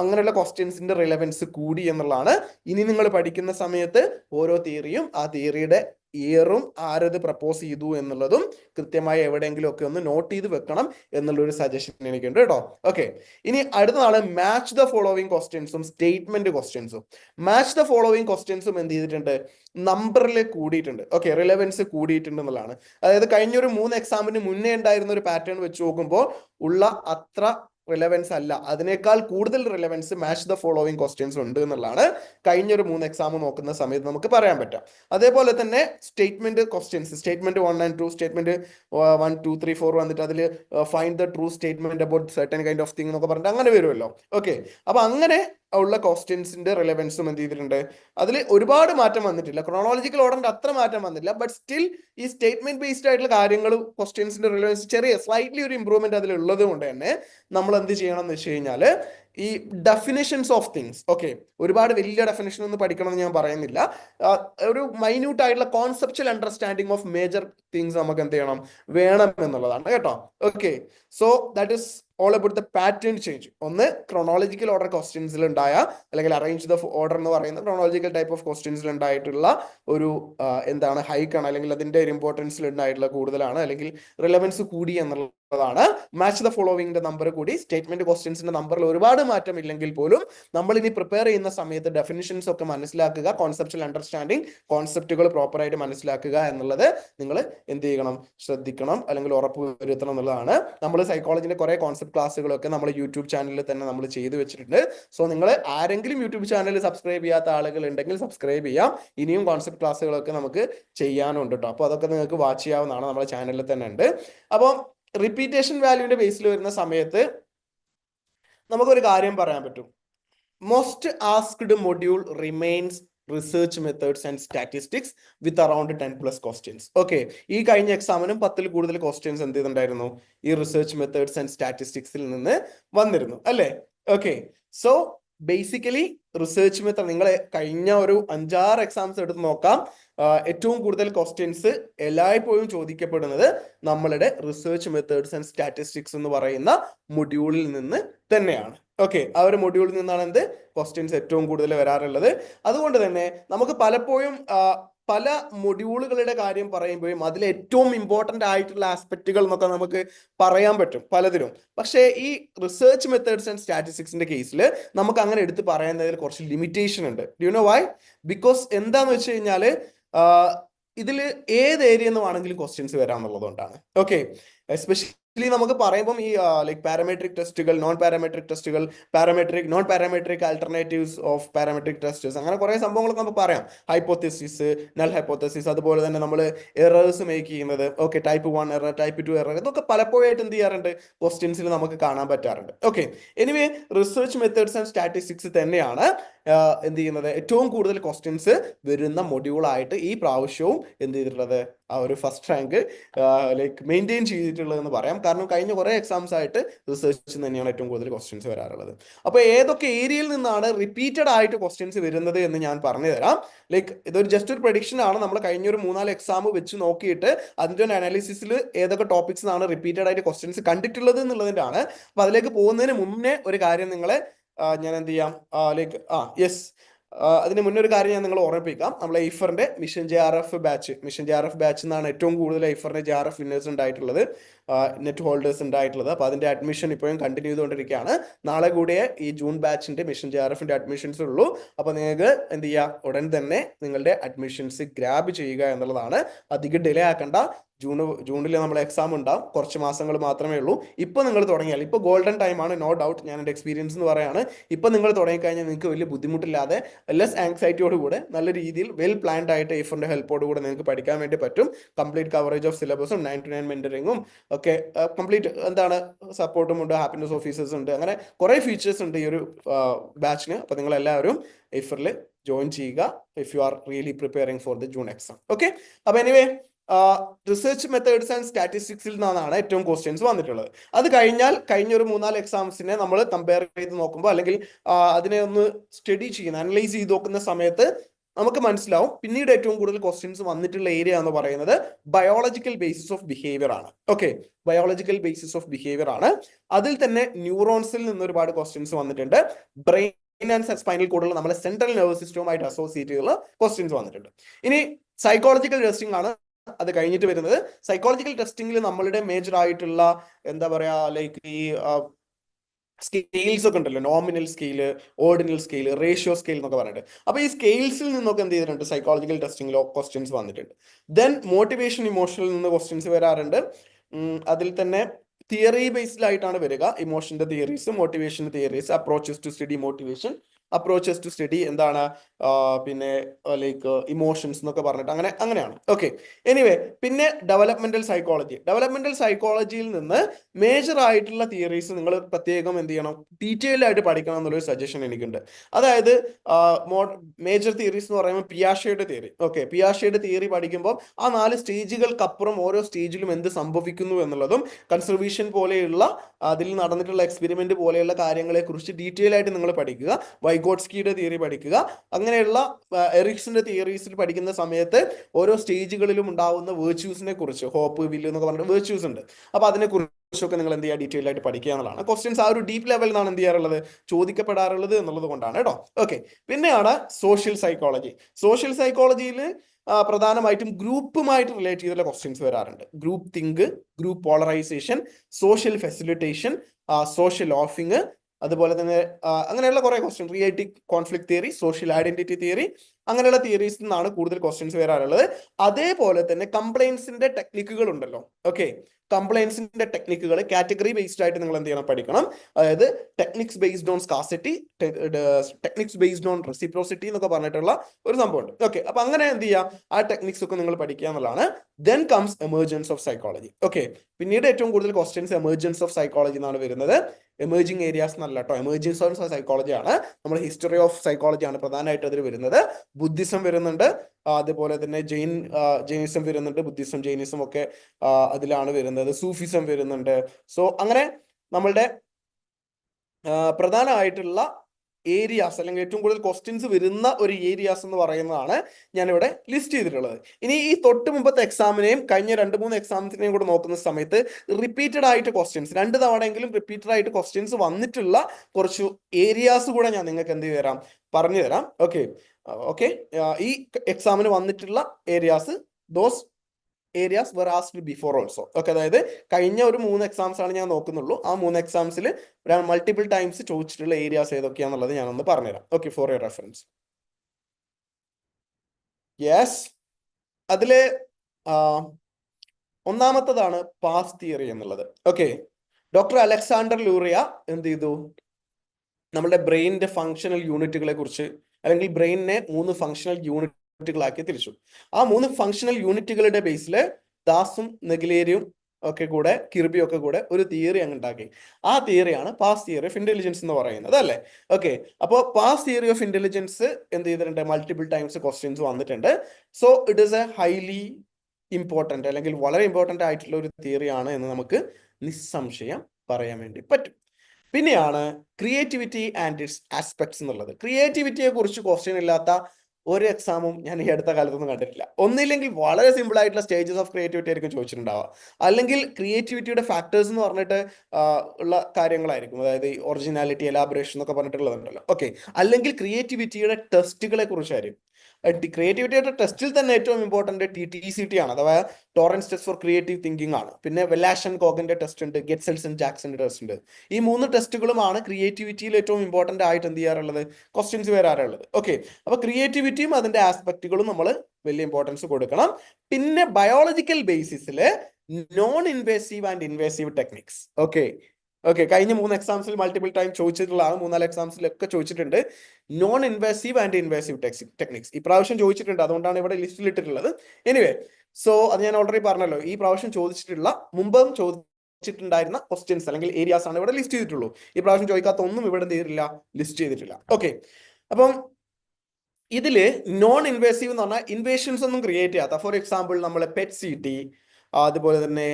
S1: അങ്ങനെയുള്ള ക്വസ്റ്റ്യൻസിന്റെ റിലവൻസ് കൂടി എന്നുള്ളതാണ്. ഇനി നിങ്ങൾ പഠിക്കുന്ന സമയത്ത് ഓരോ തിയറിയും ആ തിയറിയുടെ ഇയറും ആരത് പ്രപ്പോസ് ചെയ്തു എന്നുള്ളതും കൃത്യമായി എവിടെയെങ്കിലും ഒക്കെ ഒന്ന് നോട്ട് ചെയ്ത് വെക്കണം എന്നുള്ളൊരു സജഷൻ എനിക്കുണ്ട് കേട്ടോ. ഓക്കെ ഇനി അടുത്ത നാളെ മാച്ച് ദ ഫോളോവിങ് ക്വസ്റ്റ്യൻസും സ്റ്റേറ്റ്മെന്റ് ക്വസ്റ്റ്യൻസും മാച്ച് ദ ഫോളോവിങ് ക്വസ്റ്റ്യൻസും എന്ത് ചെയ്തിട്ടുണ്ട്? നമ്പറിൽ കൂടിയിട്ടുണ്ട്. ഓക്കെ റിലവൻസ് കൂടിയിട്ടുണ്ട് എന്നുള്ളതാണ്. അതായത് കഴിഞ്ഞൊരു മൂന്ന് എക്സാമിന് മുന്നേ ഉണ്ടായിരുന്ന ഒരു പാറ്റേൺ വെച്ച് നോക്കുമ്പോൾ ഉള്ള അത്ര റിലവൻസ് അല്ല. അതിനേക്കാൾ കൂടുതൽ relevance match the following questions ഉണ്ട് എന്നുള്ളതാണ് കഴിഞ്ഞൊരു മൂന്ന് എക്സാം നോക്കുന്ന സമയത്ത് നമുക്ക് പറയാൻ പറ്റാം അതേപോലെ തന്നെ statement questions statement one and two statement one two three four വന്നിട്ട് അതിൽ find the true statement about certain kind of thing എന്നൊക്കെ പറഞ്ഞിട്ട് അങ്ങനെ വരുമല്ലോ. ഓക്കെ അപ്പൊ അങ്ങനെ ഉള്ള ക്വസ്റ്റ്യൻസിന്റെ റിലവൻസും എന്ത് ചെയ്തിട്ടുണ്ട് അതിൽ ഒരുപാട് മാറ്റം വന്നിട്ടില്ല. ക്രോണോളജിക്കൽ ഓർഡറിന്റെ അത്ര മാറ്റം വന്നില്ല ബട്ട് സ്റ്റിൽ ഈ സ്റ്റേറ്റ്മെന്റ് ബേസ്ഡ് ആയിട്ടുള്ള കാര്യങ്ങൾ ക്വസ്റ്റ്യൻസിന്റെ റിലവൻസ് ചെറിയ സ്ലൈറ്റ്ലി ഒരു ഇമ്പ്രൂവ്മെന്റ് അതിൽ ഉള്ളത് കൊണ്ട് തന്നെ നമ്മൾ എന്ത് ചെയ്യണം എന്ന് വെച്ച് കഴിഞ്ഞാൽ ഈ ഡെഫിനേഷൻസ് ഓഫ് തിങ്സ് ഓക്കെ ഒരുപാട് വലിയ ഡെഫിനേഷൻ ഒന്നും പഠിക്കണമെന്ന് ഞാൻ പറയുന്നില്ല. ഒരു മൈന്യൂട്ട് ആയിട്ടുള്ള conceptual understanding of major things നമുക്ക് എന്ത് ചെയ്യണം? വേണം എന്നുള്ളതാണ് കേട്ടോ. Okay so that is all about the pattern change ഒന്ന് ക്രോണോളജിക്കൽ ഓർഡർ ക്വസ്റ്റ്യൻസിൽ ഉണ്ടായ അല്ലെങ്കിൽ അറേഞ്ച് ദ ഓർഡർ എന്ന് പറയുന്ന ക്രോണോളജിക്കൽ ടൈപ്പ് ഓഫ് ക്വസ്റ്റ്യൻസിൽ ഉണ്ടായിട്ടുള്ള ഒരു എന്താണ് ഹൈക്കാണ് അല്ലെങ്കിൽ അതിന്റെ ഒരു ഇമ്പോർട്ടൻസിൽ ഉണ്ടായിട്ടുള്ള കൂടുതലാണ് അല്ലെങ്കിൽ റിലവൻസ് കൂടി എന്നുള്ളതാണ് മാച്ച് ദ ഫോളോവിങ്ങിന്റെ നമ്പർ കൂടി. സ്റ്റേറ്റ്മെന്റ് ക്വസ്റ്റ്യൻസിന്റെ നമ്പറിൽ ഒരുപാട് മാറ്റം ഇല്ലെങ്കിൽ പോലും നമ്മൾ ഇനി പ്രിപ്പയർ ചെയ്യുന്ന സമയത്ത് ഡെഫിനിഷൻസ് ഒക്കെ മനസ്സിലാക്കുക കോൺസെപ്റ്റൽ അണ്ടർസ്റ്റാൻഡിങ് കോൺസെപ്റ്റുകൾ പ്രോപ്പറായിട്ട് മനസ്സിലാക്കുക എന്നുള്ളത് നിങ്ങൾ എന്ത് ചെയ്യണം? ശ്രദ്ധിക്കണം അല്ലെങ്കിൽ ഉറപ്പ് വരുത്തണം എന്നുള്ളതാണ്. നമ്മൾ സൈക്കോളജിന്റെ കുറെ കോൺസെപ്റ്റ് ക്ലാസ്സുകളൊക്കെ നമ്മൾ യൂട്യൂബ് ചാനലിൽ തന്നെ നമ്മൾ ചെയ്തു വെച്ചിട്ടുണ്ട്. സോ നിങ്ങൾ ആരെങ്കിലും യൂട്യൂബ് ചാനൽ സബ്സ്ക്രൈബ് ചെയ്യാത്ത ആളുകൾ ഉണ്ടെങ്കിൽ സബ്സ്ക്രൈബ് ചെയ്യാം. ഇനിയും കോൺസെപ്റ്റ് ക്ലാസ്സുകളൊക്കെ നമുക്ക് ചെയ്യാനുണ്ട് കേട്ടോ അപ്പോൾ അതൊക്കെ നിങ്ങൾക്ക് വാച്ച് ചെയ്യാവുന്നതാണ് നമ്മുടെ ചാനലിൽ തന്നെ ഉണ്ട്. അപ്പോൾ റിപ്പീറ്റേഷൻ വാല്യൂവിന്റെ ബേസിൽ വരുന്ന സമയത്ത് നമുക്കൊരു കാര്യം പറയാൻ പറ്റും. Most asked module remains research methods and statistics with around ten plus questions okay ഈ കഴിഞ്ഞ എക്സാമിനും പത്തിൽ കൂടുതൽ ക്വസ്റ്റ്യൻസ് എന്ത് ചെയ്തിട്ടുണ്ടായിരുന്നു? ഈ റിസർച്ച് മെത്തേഡ്സ് ആൻഡ് സ്റ്റാറ്റിസ്റ്റിക്സിൽ നിന്ന് വന്നിരുന്നു അല്ലേ? Okay so basically research method നിങ്ങൾ കഴിഞ്ഞ ഒരു അഞ്ചാറ് എക്സാംസ് എടുത്ത് നോക്കാം. ഏറ്റവും കൂടുതൽ ക്വസ്റ്റ്യൻസ് എല്ലായ്പ്പോഴും ചോദിക്കപ്പെടുന്നത് നമ്മളുടെ റിസർച്ച് മെത്തേഡ്സ് ആൻഡ് സ്റ്റാറ്റിസ്റ്റിക്സ് എന്ന് പറയുന്ന മൊഡ്യൂളിൽ നിന്ന് തന്നെയാണ്. ഓക്കെ ആ ഒരു മൊഡ്യൂളിൽ നിന്നാണ് എന്ത്? ക്വസ്റ്റ്യൻസ് ഏറ്റവും കൂടുതൽ വരാറുള്ളത്. അതുകൊണ്ട് തന്നെ നമുക്ക് പലപ്പോഴും പല മൊഡ്യൂളുകളുടെ കാര്യം പറയുമ്പോഴും അതിലെ ഏറ്റവും ഇമ്പോർട്ടന്റ് ആയിട്ടുള്ള ആസ്പെക്റ്റുകൾ എന്നൊക്കെ നമുക്ക് പറയാൻ പറ്റും പലതിലും പക്ഷേ ഈ റിസർച്ച് മെത്തേഡ്സ് ആൻഡ് സ്റ്റാറ്റിസ്റ്റിക്സിന്റെ കേസിൽ നമുക്ക് അങ്ങനെ എടുത്ത് പറയുന്നതിൽ കുറച്ച് ലിമിറ്റേഷൻ ഉണ്ട്. യു നോ വൈ ബിക്കോസ് എന്താന്ന് വെച്ച് കഴിഞ്ഞാൽ ഇതിൽ ഏത് ഏരിയ എന്ന് വേണമെങ്കിലും ക്വസ്റ്റ്യൻസ് വരാമെന്നുള്ളതുകൊണ്ടാണ് ഓക്കെ എസ്പെഷ്യലി നമുക്ക് പറയുമ്പം ഈ ലൈക് പാരാമെട്രിക് ടെസ്റ്റുകൾ നോൺ പാരാമെട്രിക് ടെസ്റ്റുകൾ parametric non parametric alternatives of parametric tests അങ്ങനെ കുറേ സംഭവങ്ങളൊക്കെ നമുക്ക് പറയാം. ഹൈപ്പോത്തസിസ് നൽ ഹൈപ്പോത്തസിസ് അതുപോലെ തന്നെ നമ്മൾ എറേഴ്സ് മേക്ക് ചെയ്യുന്നത്. Okay type one error type two error ഇതൊക്കെ പലപ്പോഴായിട്ട് എന്ത് ചെയ്യാറുണ്ട്? ക്വസ്റ്റ്യൻസിൽ നമുക്ക് കാണാൻ പറ്റാറുണ്ട്. Okay anyway research methods and statistics തന്നെയാണ് എന്ത് ചെയ്യുന്നത്? ഏറ്റവും കൂടുതൽ ക്വസ്റ്റ്യൻസ് വരുന്ന മൊഡ്യൂളായിട്ട് ഈ പ്രാവശ്യവും എന്ത് ചെയ്തിട്ടുള്ളത്? ആ ഒരു ഫസ്റ്റ് റാങ്ക് ലൈക്ക് മെയിന്റെയിൻ ചെയ്തിട്ടുള്ളതെന്ന് പറയാം. കാരണം കഴിഞ്ഞ കുറേ എക്സാംസ് ആയിട്ട് റിസർച്ച് തന്നെയാണ് ഏറ്റവും കൂടുതൽ ക്വസ്റ്റ്യൻസ് വരാറുള്ളത്. അപ്പോൾ ഏതൊക്കെ ഏരിയയിൽ നിന്നാണ് റിപ്പീറ്റഡ് ആയിട്ട് ക്വസ്റ്റ്യൻസ് വരുന്നത് എന്ന് ഞാൻ പറഞ്ഞു തരാം ലൈക്ക് ഇതൊരു ജസ്റ്റ് ഒരു പ്രഡിക്ഷൻ ആണ്. നമ്മൾ കഴിഞ്ഞ ഒരു മൂന്നാൽ എക്സാം വെച്ച് നോക്കിയിട്ട് അതിന്റെ ഒരു അനാലിസിസിൽ ഏതൊക്കെ ടോപ്പിക്സ് ആണ് റിപ്പീറ്റഡ് ആയിട്ട് ക്വസ്റ്റ്യൻസ് കണ്ടിട്ടുള്ളത് എന്നുള്ളതിന്റെ ആണ് അപ്പോൾ അതിലേക്ക് പോകുന്നതിന് മുന്നേ ഒരു കാര്യം നിങ്ങളെ ഞാൻ എന്ത് ചെയ്യാം? ലൈക്ക് ആ യെസ് അതിന് മുന്നേ ഒരു കാര്യം ഞാൻ നിങ്ങൾ ഓർമ്മിപ്പിക്കാം. നമ്മൾ ഐഫറിന്റെ mission J R F batch mission J R F batch എന്നാണ് ഏറ്റവും കൂടുതൽ ഐഫറിന്റെ ജെ ആർ എഫ് വിന്നേഴ്സ് ഉണ്ടായിട്ടുള്ളത്. നെറ്റ് ഹോൾഡേഴ്സ് ഉണ്ടായിട്ടുള്ളത്. അപ്പൊ അതിന്റെ അഡ്മിഷൻ ഇപ്പോഴും കണ്ടിന്യൂ ചെയ്തുകൊണ്ടിരിക്കുകയാണ്. നാളെ കൂടിയേ ഈ ജൂൺ ബാച്ചിന്റെ മിഷൻ ജെ ആർ എഫിന്റെ അഡ്മിഷൻസ് ഉള്ളൂ. അപ്പൊ നിങ്ങൾക്ക് എന്ത് ചെയ്യുക ഉടൻ തന്നെ നിങ്ങളുടെ അഡ്മിഷൻസ് ഗ്രാബ് ചെയ്യുക എന്നുള്ളതാണ്. അധികം ഡിലേ ആക്കണ്ട. ജൂൺ ജൂണിൽ നമ്മൾ എക്സാം ഉണ്ടാവും. കുറച്ച് മാസങ്ങൾ മാത്രമേ ഉള്ളൂ. ഇപ്പോൾ നിങ്ങൾ തുടങ്ങിയാൽ ഇപ്പോൾ ഗോൾഡൻ ടൈമാണ് നോ ഡൗട്ട് ഞാൻ എന്റെ എക്സ്പീരിയൻസ് എന്ന് പറയാണ്. ഇപ്പോൾ നിങ്ങൾ തുടങ്ങിക്കഴിഞ്ഞാൽ നിങ്ങൾക്ക് വലിയ ബുദ്ധിമുട്ടില്ലാതെ ലെസ് ആങ്സൈറ്റിയോട് കൂടെ നല്ല രീതിയിൽ വെൽ പ്ലാൻഡ് ആയിട്ട് എഫറിന്റെ ഹെൽപ്പോട് കൂടെ നിങ്ങൾക്ക് പഠിക്കാൻ വേണ്ടി പറ്റും. കംപ്ലീറ്റ് കവറേജ് ഓഫ് സിലബസും നയൻ ടു നയൻ മെന്ററിങ്ങും ഒക്കെ കംപ്ലീറ്റ് എന്താണ് സപ്പോർട്ടും ഉണ്ട് ഹാപ്പിനെസ് ഓഫീസേഴ്സ് ഉണ്ട്. അങ്ങനെ കുറേ ഫീച്ചേഴ്സ് ഉണ്ട് ഈ ഒരു ബാച്ചിന് അപ്പോൾ നിങ്ങൾ എല്ലാവരും എഫറിൽ ജോയിൻ ചെയ്യുക if you are really preparing for the June exam okay അപ്പോൾ എനിവേ റിസർച്ച് മെത്തേഡ്സ് ആൻഡ് സ്റ്റാറ്റിസ്റ്റിക്സിൽ നിന്നാണ് ഏറ്റവും ക്വസ്റ്റ്യൻസ് വന്നിട്ടുള്ളത്. അത് കഴിഞ്ഞാൽ കഴിഞ്ഞ ഒരു മൂന്നാൽ എക്സാംസിനെ നമ്മൾ കമ്പയർ ചെയ്ത് നോക്കുമ്പോൾ അല്ലെങ്കിൽ അതിനെ ഒന്ന് സ്റ്റഡി ചെയ്യുന്ന അനലൈസ് ചെയ്ത് നോക്കുന്ന സമയത്ത് നമുക്ക് മനസ്സിലാവും പിന്നീട് ഏറ്റവും കൂടുതൽ ക്വസ്റ്റ്യൻസ് വന്നിട്ടുള്ള ഏരിയ എന്ന് പറയുന്നത് ബയോളജിക്കൽ ബേസിസ് ഓഫ് ബിഹേവിയർ ആണ്. Okay biological basis of behaviour ആണ്. അതിൽ തന്നെ ന്യൂറോൺസിൽ നിന്ന് ഒരുപാട് ക്വസ്റ്റ്യൻസ് വന്നിട്ടുണ്ട്. ബ്രെയിൻ ആൻഡ് സ്പൈനൽ കോഡുള്ള നമ്മുടെ സെൻട്രൽ നെർവസ് സിസ്റ്റവുമായിട്ട് അസോസിയേറ്റ് ചെയ്തുള്ള ക്വസ്റ്റ്യൻസ് വന്നിട്ടുണ്ട്. ഇനി സൈക്കോളജിക്കൽ ടെസ്റ്റിംഗ് ആണ് അത് കഴിഞ്ഞിട്ട് വരുന്നത്. സൈക്കോളജിക്കൽ ടെസ്റ്റിംഗിൽ നമ്മളുടെ മേജർ ആയിട്ടുള്ള എന്താ പറയാ ലൈക്ക് ഈ സ്കെയിൽസ് ഒക്കെ ഉണ്ടല്ലോ. Nominal scale ordinal scale ratio scale എന്നൊക്കെ പറഞ്ഞിട്ട്. അപ്പൊ ഈ സ്കെയിൽസിൽ നിന്നൊക്കെ എന്ത് ചെയ്തിട്ടുണ്ട്? സൈക്കോളജിക്കൽ ടെസ്റ്റിംഗിലോ ക്വസ്റ്റ്യൻസ് വന്നിട്ടുണ്ട്. ദെൻ മോട്ടിവേഷൻ ഇമോഷനിൽ നിന്ന് ക്വസ്റ്റ്യൻസ് വരാറുണ്ട്. അതിൽ തന്നെ തിയറി ബേസ്ഡ് ആയിട്ടാണ് വരിക. ഇമോഷന്റെ theories motivation theories approaches to study motivation approaches to study എന്താണ് പിന്നെ ലൈക്ക് ഇമോഷൻസ് എന്നൊക്കെ പറഞ്ഞിട്ട് അങ്ങനെ അങ്ങനെയാണ്. ഓക്കെ എനിവേ പിന്നെ ഡെവലപ്മെന്റൽ സൈക്കോളജി ഡെവലപ്മെന്റൽ സൈക്കോളജിയിൽ നിന്ന് മേജർ ആയിട്ടുള്ള തിയറീസ് നിങ്ങൾ പ്രത്യേകം എന്ത് ചെയ്യണം? ഡീറ്റെയിൽ ആയിട്ട് പഠിക്കണം എന്നുള്ളൊരു സജഷൻ എനിക്കുണ്ട്. അതായത് മേജർ തിയറീസ് എന്ന് പറയുമ്പോൾ പിയാഷയുടെ തിയറി ഓക്കെ പിയാഷയുടെ തിയറി പഠിക്കുമ്പോൾ ആ നാല് സ്റ്റേജുകൾക്കപ്പുറം ഓരോ സ്റ്റേജിലും എന്ത് സംഭവിക്കുന്നു എന്നുള്ളതും കൺസർവേഷൻ പോലെയുള്ള അതിൽ നടന്നിട്ടുള്ള എക്സ്പെരിമെന്റ് പോലെയുള്ള കാര്യങ്ങളെ കുറിച്ച് ഡീറ്റെയിൽ ആയിട്ട് നിങ്ങൾ പഠിക്കുക. വൈഗോട്സ്കിയുടെ തിയറി പഠിക്കുക. അങ്ങനെയുള്ള എറിക്സിന്റെ തിയറീസിൽ പഠിക്കുന്ന സമയത്ത് ഓരോ സ്റ്റേജുകളിലും ഉണ്ടാവുന്ന വേർച്യൂസിനെ കുറിച്ച് ഹോപ്പ് വില്ല് എന്നൊക്കെ പറഞ്ഞ വേർച്യൂസ് ഉണ്ട്. അപ്പൊ അതിനെ കുറിച്ചൊക്കെ നിങ്ങൾ എന്ത് ചെയ്യുക? ഡീറ്റെയിൽ ആയിട്ട് പഠിക്കുക എന്നുള്ളതാണ്. ക്വസ്റ്റ്യൻസ് ആ ഒരു ഡീപ്പ് ലെവലിൽ നിന്നാണ് എന്ത് ചെയ്യാറുള്ളത്? ചോദിക്കപ്പെടാറുള്ളത് എന്നുള്ളത് കൊണ്ടാണ് കേട്ടോ. ഓക്കെ പിന്നെയാണ് സോഷ്യൽ സൈക്കോളജി സോഷ്യൽ സൈക്കോളജിയിൽ പ്രധാനമായിട്ടും ഗ്രൂപ്പുമായിട്ട് റിലേറ്റ് ചെയ്തുള്ള ക്വസ്റ്റ്യൻസ് വരാറുണ്ട്. Group think group polarisation social facilitation social loafing അതുപോലെ തന്നെ അങ്ങനെയുള്ള കുറെ question realistic conflict theory social identity theory അങ്ങനെയുള്ള തിയറീസ് നിന്നാണ് കൂടുതൽ ക്വസ്റ്റ്യൻസ് വരാറുള്ളത്. അതേപോലെ തന്നെ കംപ്ലൈൻസിന്റെ ടെക്നിക്കുകൾ ഉണ്ടല്ലോ. ഓക്കെ കംപ്ലൈൻസിന്റെ ടെക്നിക്കുകൾ കാറ്റഗറി ബേസ്ഡ് ആയിട്ട് നിങ്ങൾ എന്ത് ചെയ്യണം? പഠിക്കണം. അതായത് techniques based on scarcity techniques based on reciprocity എന്നൊക്കെ പറഞ്ഞിട്ടുള്ള ഒരു സംഭവമുണ്ട്. ഓക്കെ അപ്പൊ അങ്ങനെ എന്ത് ചെയ്യാം? ആ ടെക്നിക്സ് ഒക്കെ നിങ്ങൾ പഠിക്കുക എന്നുള്ളതാണ്. Then comes emergence of psychology okay പിന്നീട് ഏറ്റവും കൂടുതൽ ക്വസ്റ്റ്യൻസ് എമർജൻസ് ഓഫ് സൈക്കോളജി എന്നാണ് വരുന്നത്. എമേർജിങ് ഏരിയാസ് എന്നല്ല കേട്ടോ. എമർജൻസ് ഓഫ് സൈക്കോളജി ആണ്. നമ്മൾ ഹിസ്റ്ററി ഓഫ് സൈക്കോളജി ആണ് പ്രധാനമായിട്ട് അതിൽ വരുന്നത്. ബുദ്ധിസം വരുന്നുണ്ട്. അതുപോലെ തന്നെ ജെയിൻ ജെയിനിസം വരുന്നുണ്ട്. ബുദ്ധിസം ജെയിനിസം ഒക്കെ അതിലാണ് വരുന്നത്. സൂഫിസം വരുന്നുണ്ട്. സോ അങ്ങനെ നമ്മളുടെ പ്രധാനമായിട്ടുള്ള ഏരിയാസ് അല്ലെങ്കിൽ ഏറ്റവും കൂടുതൽ ക്വസ്റ്റ്യൻസ് വരുന്ന ഒരു ഏരിയാസ് എന്ന് പറയുന്നതാണ് ഞാനിവിടെ ലിസ്റ്റ് ചെയ്തിട്ടുള്ളത്. ഇനി ഈ തൊട്ട് മുമ്പത്തെ എക്സാമിനെയും കഴിഞ്ഞ രണ്ട് മൂന്ന് എക്സാമിനെയും കൂടെ നോക്കുന്ന സമയത്ത് റിപ്പീറ്റഡ് ആയിട്ട് ക്വസ്റ്റ്യൻസ് രണ്ട് തവണയെങ്കിലും റിപ്പീറ്റഡ് ആയിട്ട് ക്വസ്റ്റ്യൻസ് വന്നിട്ടുള്ള കുറച്ച് ഏരിയാസ് കൂടെ ഞാൻ നിങ്ങൾക്ക് എന്ത് തരാം പറഞ്ഞു തരാം ഓക്കെ ഓക്കെ ഈ എക്സാമിന് വന്നിട്ടുള്ള areas those areas were asked before also okay അതായത് കഴിഞ്ഞ ഒരു മൂന്ന് എക്സാംസ് ആണ് ഞാൻ നോക്കുന്നുള്ളൂ. ആ മൂന്ന് എക്സാംസിൽ മൾട്ടിപ്പിൾ ടൈംസ് ചോദിച്ചിട്ടുള്ള ഏരിയാസ് ഏതൊക്കെയാണെന്നുള്ളത് ഞാനൊന്ന് പറഞ്ഞുതരാം. Okay for your reference yes അതിൽ ഒന്നാമത്തതാണ് പാസ് തിയറി എന്നുള്ളത്. ഓക്കെ ഡോക്ടർ അലക്സാണ്ടർ ലൂറിയ എന്ത് ചെയ്തു? നമ്മുടെ ബ്രെയിനിന്റെ ഫങ്ഷണൽ യൂണിറ്റുകളെ കുറിച്ച് അല്ലെങ്കിൽ ബ്രെയിനിനെ മൂന്ന് ഫങ്ഷണൽ യൂണിറ്റുകളാക്കി തിരിച്ചു. ആ മൂന്ന് ഫങ്ഷണൽ യൂണിറ്റുകളുടെ ബേസിൽ ദാസും നെഗിലേരിയും ഒക്കെ കൂടെ കിർബിയും ഒക്കെ കൂടെ ഒരു തിയറി അങ്ങ് ഉണ്ടാക്കി. ആ തിയറിയാണ് പാസ് തിയറി ഓഫ് ഇന്റലിജൻസ് എന്ന് പറയുന്നത് അല്ലേ? ഓക്കെ അപ്പോ പാസ് തിയറി ഓഫ് ഇന്റലിജൻസ് എന്ത് ചെയ്തിട്ടുണ്ട്? മൾട്ടിപ്പിൾ ടൈംസ് ക്വസ്റ്റ്യൻസ് വന്നിട്ടുണ്ട്. So it is a highly important അല്ലെങ്കിൽ വളരെ ഇമ്പോർട്ടന്റ് ആയിട്ടുള്ള ഒരു തിയറിയാണ് എന്ന് നമുക്ക് നിസ്സംശയം പറയാൻ വേണ്ടി പറ്റും. പിന്നെയാണ് ക്രിയേറ്റിവിറ്റി ആൻഡ് ഇറ്റ്സ് ആസ്പെക്ട്സ് എന്നുള്ളത്. ക്രിയേറ്റിവിറ്റിയെ കുറിച്ച് ക്വസ്റ്റ്യൻ ഇല്ലാത്ത ഒരു എക്സാമും ഞാൻ ഈ അടുത്ത കാലത്തൊന്നും കണ്ടിട്ടില്ല. ഒന്നില്ലെങ്കിൽ വളരെ സിമ്പിൾ ആയിട്ടുള്ള സ്റ്റേജസ് ഓഫ് ക്രിയേറ്റിവിറ്റി ആയിരിക്കും ചോദിച്ചിട്ടുണ്ടാവുക. അല്ലെങ്കിൽ ക്രിയേറ്റിവിറ്റിയുടെ ഫാക്ടേഴ്സ് എന്ന് പറഞ്ഞിട്ട് ഉള്ള കാര്യങ്ങളായിരിക്കും. അതായത് ഒറിജിനാലിറ്റി എലാബറേഷൻ എന്നൊക്കെ പറഞ്ഞിട്ടുള്ളതുണ്ടല്ലോ. ഓക്കെ അല്ലെങ്കിൽ ക്രിയേറ്റിവിറ്റിയുടെ ടെസ്റ്റുകളെ കുറിച്ചായിരിക്കും. ക്രിയേറ്റിവിറ്റിയുടെ ടെസ്റ്റിൽ തന്നെ ഏറ്റവും important T T C T ആണ്. അഥവാ Torrance test for creative thinking ആണ്. പിന്നെ വെലാഷൻ കോഗിന്റെ ടെസ്റ്റ് ഉണ്ട് ഗെറ്റ്സെൽസൺ ജാക്സന്റെ ടെസ്റ്റ് ഉണ്ട്. ഈ മൂന്ന് ടെസ്റ്റുകളുമാണ് ക്രിയേറ്റിവിറ്റിയിൽ ഏറ്റവും ഇമ്പോർട്ടന്റ് ആയിട്ട് എന്ത് ചെയ്യാറുള്ളത്? ക്വസ്റ്റ്യൻസ് വരാറുള്ളത്. ഓക്കെ അപ്പൊ ക്രിയേറ്റിവിറ്റിയും അതിന്റെ ആസ്പെക്റ്റുകളും നമ്മൾ വലിയ ഇമ്പോർട്ടൻസ് കൊടുക്കണം. പിന്നെ biological ബേസിസിൽ non invasive and invasive techniques okay okay കഴിഞ്ഞ മൂന്ന് എക്സാംസിൽ മൾട്ടിപ്പിൾ ടൈം ചോദിച്ചിട്ടുള്ളതാണ് മൂന്നാൽ എക്സാംസിലൊക്കെ ചോദിച്ചിട്ടുണ്ട്. Non invasive and invasive techniques ഈ പ്രാവശ്യം ചോദിച്ചിട്ടുണ്ട്. അതുകൊണ്ടാണ് ഇവിടെ ലിസ്റ്റിൽ ഇട്ടിട്ടുള്ളത്. എനിവേ സോ അത് ഞാൻ ഓൾറെഡി പറഞ്ഞല്ലോ. ഈ പ്രാവശ്യം ചോദിച്ചിട്ടുള്ള മുമ്പും ചോദിച്ചിട്ടുണ്ടായിരുന്ന ക്വസ്റ്റ്യൻസ് അല്ലെങ്കിൽ ഏരിയാസ് ആണ് ഇവിടെ ലിസ്റ്റ് ചെയ്തിട്ടുള്ളൂ. ഈ പ്രാവശ്യം ചോദിക്കാത്ത ഒന്നും ഇവിടെ എന്ത് ചെയ്തിട്ടില്ല? ലിസ്റ്റ് ചെയ്തിട്ടില്ല. ഓക്കെ അപ്പം ഇതിൽ നോൺ ഇൻവേസീവ് എന്ന് പറഞ്ഞാൽ ഇൻവേഷൻസ് ഒന്നും ക്രിയേറ്റ് ചെയ്യാത്ത. ഫോർ എക്സാമ്പിൾ നമ്മളെ പെറ്റ് സി ടി അതുപോലെ തന്നെ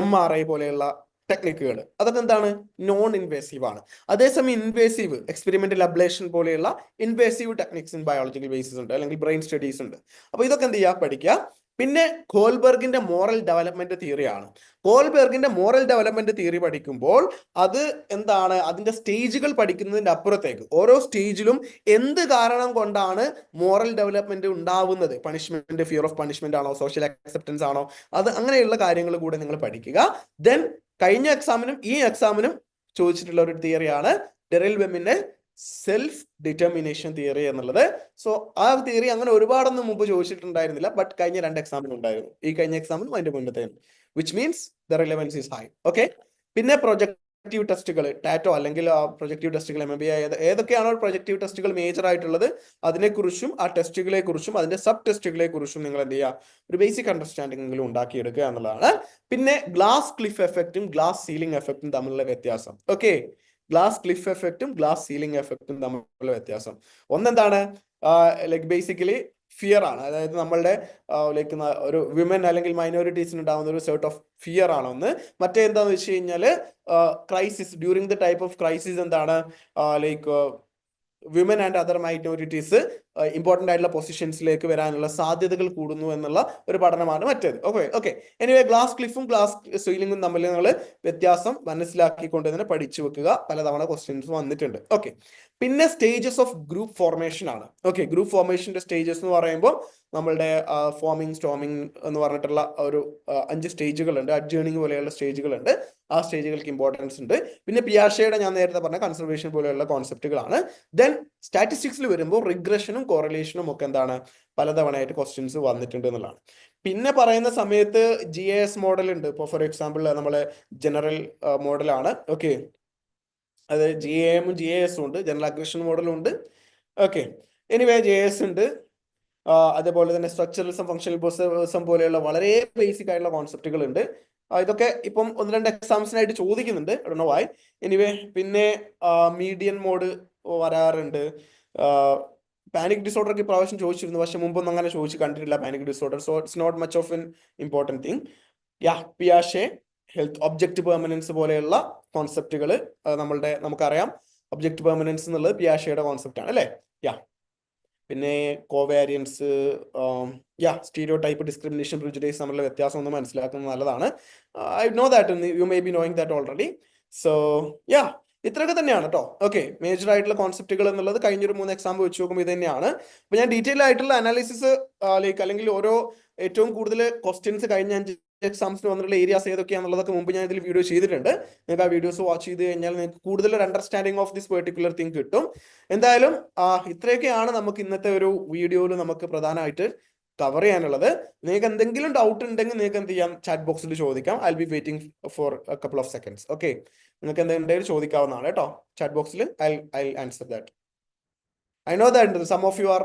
S1: എം ആർ ഐ പോലെയുള്ള ടെക്നിക്കുകൾ അതൊക്കെ എന്താണ്? നോൺ ഇൻവേസീവ് ആണ്. അതേസമയം ഇൻവേസീവ് എക്സ്പെരിമെന്റൽ അബ്ലേഷൻ പോലെയുള്ള invasive techniques in biological basis ഉണ്ട് അല്ലെങ്കിൽ ബ്രെയിൻ സ്റ്റഡീസ് ഉണ്ട്. അപ്പൊ ഇതൊക്കെ എന്ത് ചെയ്യുക? പഠിക്കുക. പിന്നെ കോൾബർഗിന്റെ മോറൽ ഡെവലപ്മെന്റ് തിയറിയാണ് കോൾബർഗിന്റെ മോറൽ ഡെവലപ്മെന്റ് തിയറി പഠിക്കുമ്പോൾ അത് എന്താണ്? അതിന്റെ സ്റ്റേജുകൾ പഠിക്കുന്നതിന്റെ അപ്പുറത്തേക്ക്. ഓരോ സ്റ്റേജിലും എന്ത് കാരണം കൊണ്ടാണ് മോറൽ ഡെവലപ്മെന്റ് ഉണ്ടാവുന്നത്? പണിഷ്മെന്റ് ഫിയർ ഓഫ് പണിഷ്മെന്റ് ആണോ? സോഷ്യൽ അക്സെപ്റ്റൻസ് ആണോ? അത് അങ്ങനെയുള്ള കാര്യങ്ങൾ കൂടെ നിങ്ങൾ പഠിക്കുക. ദെൻ കഴിഞ്ഞ എക്സാമിനും ഈ എക്സാമിനും ചോദിച്ചിട്ടുള്ള ഒരു തിയറിയാണ് ഡെറിൽ വെമ്മിന്റെ സെൽഫ് ഡിറ്റർമിനേഷൻ തിയറി എന്നുള്ളത്. സോ ആ തിയറി അങ്ങനെ ഒരുപാടൊന്നും മുമ്പ് ചോദിച്ചിട്ടുണ്ടായിരുന്നില്ല ബട്ട് കഴിഞ്ഞ രണ്ട് എക്സാമിനും ഉണ്ടായിരുന്നു. ഈ കഴിഞ്ഞ എക്സാമിനും അതിന്റെ മുന്നത്തെ which means the relevance is high okay പിന്നെ പ്രൊജക്റ്റീവ് ടെസ്റ്റുകൾ ടാറ്റോ അല്ലെങ്കിൽ ആ പ്രൊജക്റ്റീവ് ടെസ്റ്റുകൾ എം ബി ഏതൊക്കെയാണോ പ്രൊജക്റ്റീവ് ടെസ്റ്റുകൾ മേജർ ആയിട്ടുള്ളത് അതിനെക്കുറിച്ചും ആ ടെസ്റ്റുകളെ കുറിച്ചും അതിന്റെ സബ് ടെസ്റ്റുകളെ കുറിച്ചും നിങ്ങൾ എന്ത് ചെയ്യുക ഒരു ബേസിക് അണ്ടർസ്റ്റാൻഡിംഗ് എങ്കിലും ഉണ്ടാക്കിയെടുക്കുക എന്നുള്ളതാണ്. പിന്നെ ഗ്ലാസ് ക്ലിഫ് എഫക്റ്റും ഗ്ലാസ് സീലിംഗ് എഫക്റ്റും തമ്മിലുള്ള വ്യത്യാസം. ഓക്കെ ഗ്ലാസ് ക്ലിഫ് എഫക്റ്റും ഗ്ലാസ് സീലിംഗ് എഫക്റ്റും തമ്മിലുള്ള വ്യത്യാസം. ഒന്നെന്താണ്? ലൈക്ക് ബേസിക്കലി ഫിയർ ആണ്. അതായത് നമ്മളുടെ ലൈക്ക് ഒരു വിമൻ അല്ലെങ്കിൽ മൈനോറിറ്റീസിന് ഉണ്ടാകുന്ന ഒരു സെർട്ട് ഓഫ് ഫിയർ ആണ് ഒന്ന്. മറ്റേ എന്താന്ന് വെച്ച് കഴിഞ്ഞാൽ crisis during the type of crisis എന്താണ്? Like women and other minorities important ആയിട്ടുള്ള പൊസിഷൻസിലേക്ക് വരാനുള്ള സാധ്യതകൾ കൂടുന്നു എന്നുള്ള ഒരു പഠനമാണ് മറ്റേത്. ഓക്കെ ഓക്കെ എനിവേ ഗ്ലാസ് ക്ലിഫും ഗ്ലാസ് സീലിംഗും തമ്മിൽ നിങ്ങൾ വ്യത്യാസം മനസ്സിലാക്കിക്കൊണ്ട് തന്നെ പഠിച്ചു വെക്കുക. പലതവണ ക്വസ്റ്റ്യൻസ് വന്നിട്ടുണ്ട്. ഓക്കെ പിന്നെ സ്റ്റേജസ് ഓഫ് ഗ്രൂപ്പ് ഫോർമേഷൻ ആണ്. ഓക്കെ ഗ്രൂപ്പ് ഫോർമേഷന്റെ സ്റ്റേജസ് എന്ന് പറയുമ്പോൾ നമ്മളുടെ ഫോമിംഗ് സ്റ്റോമിംഗ് എന്ന് പറഞ്ഞിട്ടുള്ള ഒരു അഞ്ച് സ്റ്റേജുകളുണ്ട് അഡ്ജേണിങ് പോലെയുള്ള സ്റ്റേജുകളുണ്ട് ആ സ്റ്റേജുകൾക്ക് ഇമ്പോർട്ടൻസ് ഉണ്ട്. പിന്നെ പിയാഷയുടെ ഞാൻ നേരത്തെ പറഞ്ഞ കൺസർവേഷൻ പോലെയുള്ള കോൺസെപ്റ്റുകളാണ് ദെൻ സ്റ്റാറ്റിസ്റ്റിക്സിൽ വരുമ്പോൾ റിഗ്രഷനും കോറിലേഷനും ഒക്കെ എന്താണ് പലതവണയായിട്ട് ക്വസ്റ്റ്യൻസ് വന്നിട്ടുണ്ട് എന്നുള്ളതാണ്. പിന്നെ പറയുന്ന സമയത്ത് ജി എസ് മോഡൽ ഉണ്ട്. ഇപ്പോൾ ഫോർ എക്സാമ്പിൾ നമ്മളെ ജനറൽ മോഡലാണ് ഓക്കെ അത് ജി എമ്മും ജി എസും ഉണ്ട്. ജനറൽ അഗ്രഷൻ മോഡലും ഉണ്ട്. ഓക്കെ എനിവേ ജി എസ് ഉണ്ട്. അതേപോലെ തന്നെ സ്ട്രക്ചറലിസം ഫംഗ്ഷണൽ ബോസം പോലെയുള്ള വളരെ ബേസിക് ആയിട്ടുള്ള കോൺസെപ്റ്റുകൾ ഉണ്ട്. ഇതൊക്കെ ഇപ്പം ഒന്ന് രണ്ട് എക്സാംസിനായിട്ട് ചോദിക്കുന്നുണ്ട്. ഡോ വായ് എനിവേ പിന്നെ മീഡിയൻ മോഡ് വരാറുണ്ട്. പാനിക് ഡിസോർഡർ ഒക്കെ പ്രാവശ്യം ചോദിച്ചിരുന്നു. പക്ഷെ മുമ്പൊന്നും അങ്ങനെ ചോദിച്ച് കണ്ടിട്ടില്ല panic disorder so it's not much of an important thing yeah പിയാഷെ health object permanence പോലെയുള്ള കോൺസെപ്റ്റുകൾ നമ്മളുടെ നമുക്കറിയാം. ഒബ്ജക്റ്റ് പെർമനൻസ് എന്നുള്ളത് പിയാഷയുടെ കോൺസെപ്റ്റ് ആണ് അല്ലേ? യാ പിന്നെ covariance yeah stereotype discrimination prejudices തമ്മിലുള്ള വ്യത്യാസം ഒന്ന് മനസ്സിലാക്കുന്നത് നല്ലതാണ്. I know that you may be knowing that already so yeah ഇത്രയൊക്കെ തന്നെയാണ് കേട്ടോ ഓക്കെ മേജർ ആയിട്ടുള്ള കോൺസെപ്റ്റുകൾ എന്നുള്ളത് കഴിഞ്ഞൊരു മൂന്ന് എക്സാം വെച്ച് നോക്കുമ്പോൾ ഇത് തന്നെയാണ്. അപ്പൊ ഞാൻ ഡീറ്റെയിൽ ആയിട്ടുള്ള അനാലിസിസ് ലൈക്ക് അല്ലെങ്കിൽ ഓരോ ഏറ്റവും കൂടുതൽ ക്വസ്റ്റ്യൻസ് കഴിഞ്ഞ അഞ്ച് എക്സാംസിന് വന്നിട്ടുള്ള ഏരിയാസ് ഏതൊക്കെയാണെന്നുള്ളതൊക്കെ മുമ്പ് ഞാൻ ഇതിൽ വീഡിയോ ചെയ്തിട്ടുണ്ട്. നിങ്ങൾക്ക് ആ വീഡിയോസ് വാച്ച് ചെയ്ത് കഴിഞ്ഞാൽ നിങ്ങൾക്ക് കൂടുതൽ ഒരു understanding of this particular thing കിട്ടും. എന്തായാലും ഇത്രയൊക്കെയാണ് നമുക്ക് ഇന്നത്തെ ഒരു വീഡിയോയിൽ നമുക്ക് പ്രധാനമായിട്ട് കവർ ചെയ്യാനുള്ളത്. നിങ്ങൾക്ക് എന്തെങ്കിലും ഡൗട്ട് ഉണ്ടെങ്കിൽ നിങ്ങൾക്ക് എന്ത് ചെയ്യാം? ചാറ്റ് ബോക്സിൽ ചോദിക്കാം. I be waiting for couple of seconds okay നിങ്ങൾക്ക് എന്തെങ്കിലും ചോദിക്കാവുന്നതാണ് കേട്ടോ. ചാറ്റ് ബോക്സിൽ I I answer that I know that some of you are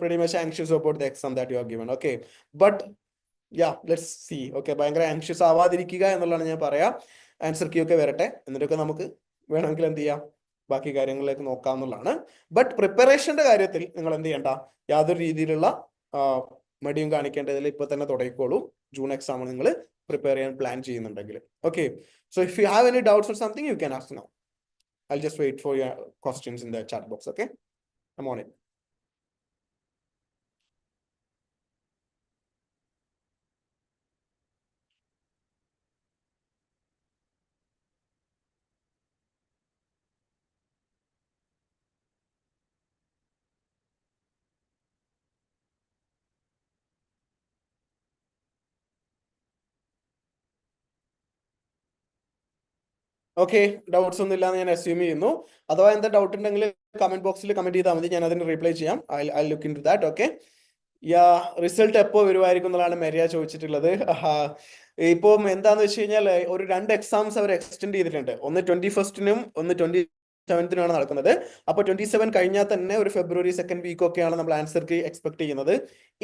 S1: pretty much anxious about the exam that you are given okay but yeah let's see okay ഭയങ്കര anxious ആവാതിരിക്കുക എന്നുള്ളതാണ് ഞാൻ പറയാം. ആൻസർ ക്യൂ ഒക്കെ വരട്ടെ. എന്നിട്ടൊക്കെ നമുക്ക് വേണമെങ്കിൽ എന്ത് ചെയ്യാം? ബാക്കി കാര്യങ്ങളിലേക്ക് നോക്കാം എന്നുള്ളതാണ്. ബട്ട് പ്രിപ്പറേഷന്റെ കാര്യത്തിൽ നിങ്ങൾ എന്ത് ചെയ്യണ്ട? യാതൊരു രീതിയിലുള്ള മടിയും കാണിക്കേണ്ടതിൽ ഇപ്പൊ തന്നെ തുടങ്ങിക്കോളൂ. ജൂൺ എക്സാം നിങ്ങൾ പ്രിപ്പയർ ചെയ്യാൻ പ്ലാൻ ചെയ്യുന്നുണ്ടെങ്കിൽ. Okay so if you have any doubts or something you can ask now I just wait for your questions in the chat box okay I okay doubts ഒന്നും ഇല്ലാന്ന് ഞാൻ assume ചെയ്യുന്നു. അഥവാ എന്താ doubt ഉണ്ടെങ്കിൽ comment ബോക്സിൽ comment ചെയ്താൽ മതി. ഞാൻ അതിന് റിപ്ലൈ ചെയ്യാം. I I look into that okay yeah result എപ്പോൾ വരുമായിരിക്കും എന്നുള്ളതാണ് മെരിയ ചോദിച്ചിട്ടുള്ളത്. ഇപ്പം എന്താന്ന് വെച്ച് കഴിഞ്ഞാൽ ഒരു രണ്ട് എക്സാംസ് അവർ എക്സ്റ്റെൻഡ് ചെയ്തിട്ടുണ്ട്. ഒന്ന് ട്വന്റി ഫസ്റ്റിനും ഒന്ന് ട്വന്റി സെവൻത്തിനാണ് നടക്കുന്നത്. അപ്പോൾ ട്വന്റി സെവൻ കഴിഞ്ഞാൽ തന്നെ ഒരു ഫെബ്രുവരി സെക്കൻഡ് വീക്ക് ഒക്കെയാണ് നമ്മൾ ആൻസർക്ക് എക്സ്പെക്ട് ചെയ്യുന്നത്.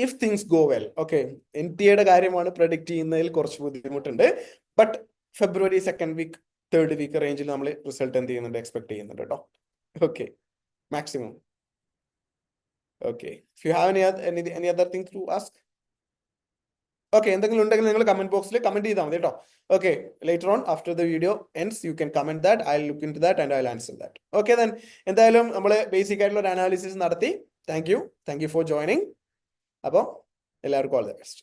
S1: If things go well okay N T എയുടെ കാര്യമാണ് പ്രൊഡിക്ട് ചെയ്യുന്നതിൽ കുറച്ച് ബുദ്ധിമുട്ടുണ്ട്. But February second week third week റേഞ്ചിൽ നമ്മൾ റിസൾട്ട് എന്ത് ചെയ്യുന്നുണ്ട്? എക്സ്പെക്ട് ചെയ്യുന്നുണ്ട് കേട്ടോ okay maximum okay if you have any any other thing to ask okay എന്തെങ്കിലും ഉണ്ടെങ്കിൽ നിങ്ങൾ കമന്റ് ബോക്സിൽ കമന്റ് ചെയ്താൽ മതി കേട്ടോ okay later on after the video ends you can comment that I look in to that and I answer that okay then എന്തായാലും നമ്മൾ basic ആയിട്ടുള്ള ഒരു അനാലിസിസ് നടത്തി. Thank you thank you for joining അപ്പോൾ എല്ലാവർക്കും ഓൾ ദ ബെസ്റ്റ്